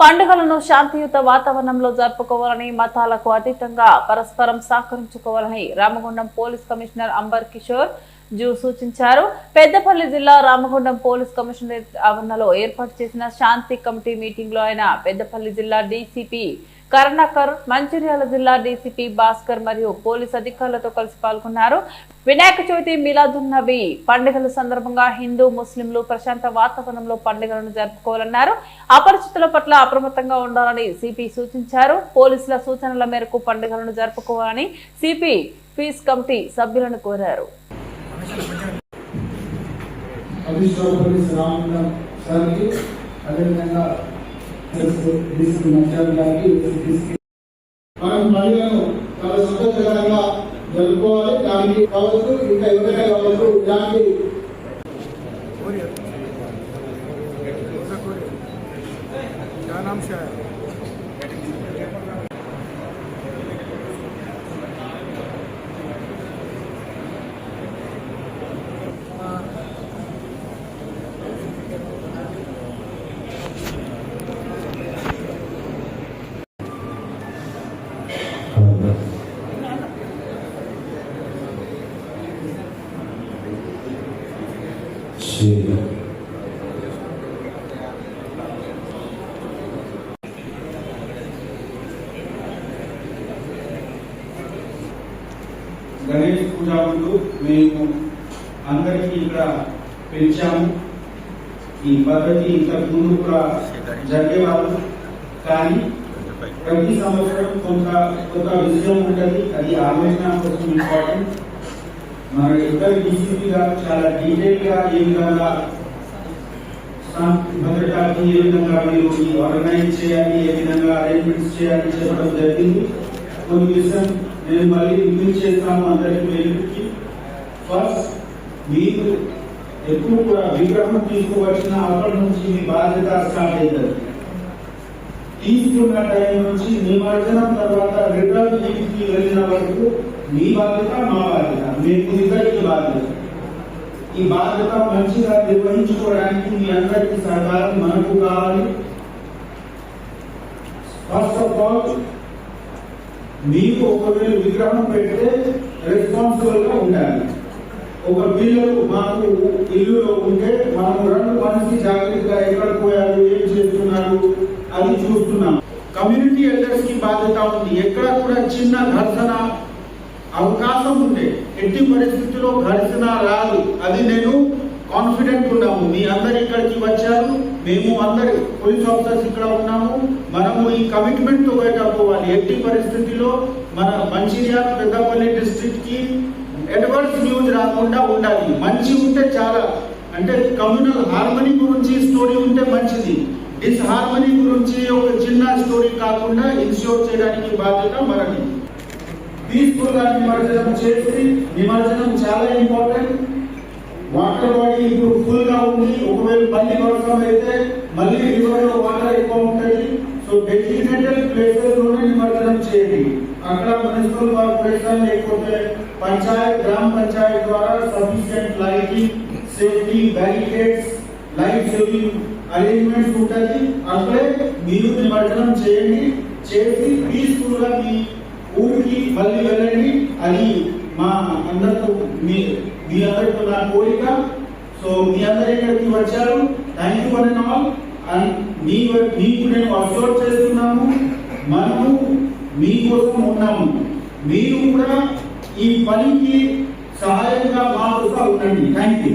పండుగలను శాంతియుత వాతావరణంలో జరుపుకోవాలని మతాలకు అతీతంగా పరస్పరం సహకరించుకోవాలని Ramagundam police commissioner Amber Kishore zoo సూచించారు. పెద్దపల్లి జిల్లా రామగుండం పోలీస్ కమిషనరేట్ ఆవరణలో ఏర్పాటు చేసిన శాంతి కమిటీ మీటింగ్లో ఆయన పెద్దపల్లి జిల్లా డీసీపీ కరుణాకర్ మంచిర్యాల జిల్లా డీసీపీ భాస్కర్ మరియు పోలీస్ అధికారులతో కలిసి పాల్గొన్నారు. వినాయక చవితి మిలాదున్ నబీ పండుగల సందర్భంగా హిందూ ముస్లింలు ప్రశాంత వాతావరణంలో పండుగలను జరుపుకోవాలన్నారు. అపరిచితుల పట్ల అప్రమత్తంగా ఉండాలని సిపి సూచించారు. పోలీసుల సూచనల మేరకు పండుగలను జరుపుకోవాలని సిపి పీస్ కమిటీ సభ్యులను కోరారు. అదేవిధంగా మనం పండుగను చాలా సంతోషకరంగా జరుపుకోవాలి దానికి కావచ్చు ఇంకా ఎవరైనా కావచ్చు ఇలాంటి क्या नाम से है గణేష్ పూజ ముందు మేము అందరికీ ఇక్కడ పెంచాము. ఈ పద్ధతి ఇంతకు ముందు కూడా జరిగేవాళ్ళు. కానీ ప్రతి సంవత్సరం కొంత కొంత విజయం ఉంటుంది. అది ఆలోచన కోసం ఇంపార్టెంట్. మన ఇద్దరు డీసీపీ గారు చాలా డీటెయిల్గా ఏ విధంగా భద్రతకి ఏ విధంగా మీరు ఆర్గనైజ్ చేయాలి ఏ విధంగా అరేంజ్మెంట్స్ చేయాలి చెప్పడం జరిగింది. కొన్ని విషయం నేను మళ్ళీ రిపీట్ చేస్తాను అందరికి వెలుగుకి ఫస్ట్ మీరు ఎప్పుడు కూడా విగ్రహం తీసుకువచ్చిన అప్పటి నుంచి మీ బాధ్యత స్టార్ట్ అవుతుంది తీసుకున్న టైం నుంచి నిమజ్జనం తర్వాత రిటర్న్ ఇంటికి వెళ్ళిన వరకు మీ బాధ్యత మా బాధ్యత మీకు ఇద్దరికి బాధ్యత ఈ బాధ్యత మంచిగా నిర్వహించుకోవడానికి మీ అందరికీ సహకారం మనకు కావాలి ఫస్ట్ ఆఫ్ ఆల్ మీకు ఒకవేళ విగ్రహం పెడితే రెస్పాన్సిబుల్గా ఉండాలి. ఒక పిల్లలు మాకు ఇల్లులో ఉంటే మనం రెండు మనిషి జాగ్రత్తగా ఎక్కడ పోయారు ఏం చేస్తున్నారు అది చూస్తున్నాం. కమ్యూనిటీ ఎల్డర్స్కి బాధ్యత ఉంది. ఎక్కడ కూడా చిన్న ఘర్షణ అవకాశం ఉంటే ఎట్టి పరిస్థితుల్లో ఘర్షణ రాదు. అది నేను కాన్ఫిడెంట్ ఉన్నాము. మీ అందరు ఇక్కడికి వచ్చారు. మేము అందరు పోలీస్ ఆఫీసర్స్ ఇక్కడ ఉన్నాము. మనము ఈ కమిట్మెంట్తో పోవాలి. ఎట్టి పరిస్థితిలో మన మంచిర్యాల పెద్దపల్లి డిస్ట్రిక్ట్కి అడ్వర్స్ న్యూస్ రాకుండా ఉండాలి. మంచి ఉంటే చాలా. అంటే కమ్యూనల్ హార్మనీ గురించి స్టోరీ ఉంటే మంచిది. డిస్హార్మనీ గురించి ఒక చిన్న స్టోరీ కాకుండా ఇన్ష్యూర్ చేయడానికి బాధ్యత మనది. పీస్ఫుల్గా నిమజ్జనం చేసి నిమజ్జనం చాలా ఇంపార్టెంట్ వాటర్ బాడీ ఇప్పుడు ఫుల్గా ఉంది. ఒకవేళ మళ్ళీ వర్షం అయితే మళ్ళీ రివర్లో వాటర్ ఎక్కువ ఉంటుంది సో డెసిగ్నేటెడ్ ప్లేసెస్లోనే నిమజ్జనం చేయండి. అక్కడ మున్సిపల్ కార్పొరేషన్ లేకపోతే పంచాయత్ గ్రామ పంచాయత్ ద్వారా sufficient lighting safety barricades light saving arrangements ఉంటుంది అక్కడే మీరు నిమజ్జనం చేయండి. చేసి పీస్ఫుల్గా మీ ఊరికి మళ్ళీ వెళ్ళండి అది మా అందరితో మీరు మీ అందరితో నా కోరిక. సో మీ అందరు ఇక్కడికి వచ్చారు? Thank you one and all and మీ మీకు నేను అబ్జర్వ్ చేస్తున్నాము. మనము మీకోసం ఉన్నాము. మీరు కూడా ఈ పనికి సహాయంగా మా ఉండండి. Thank you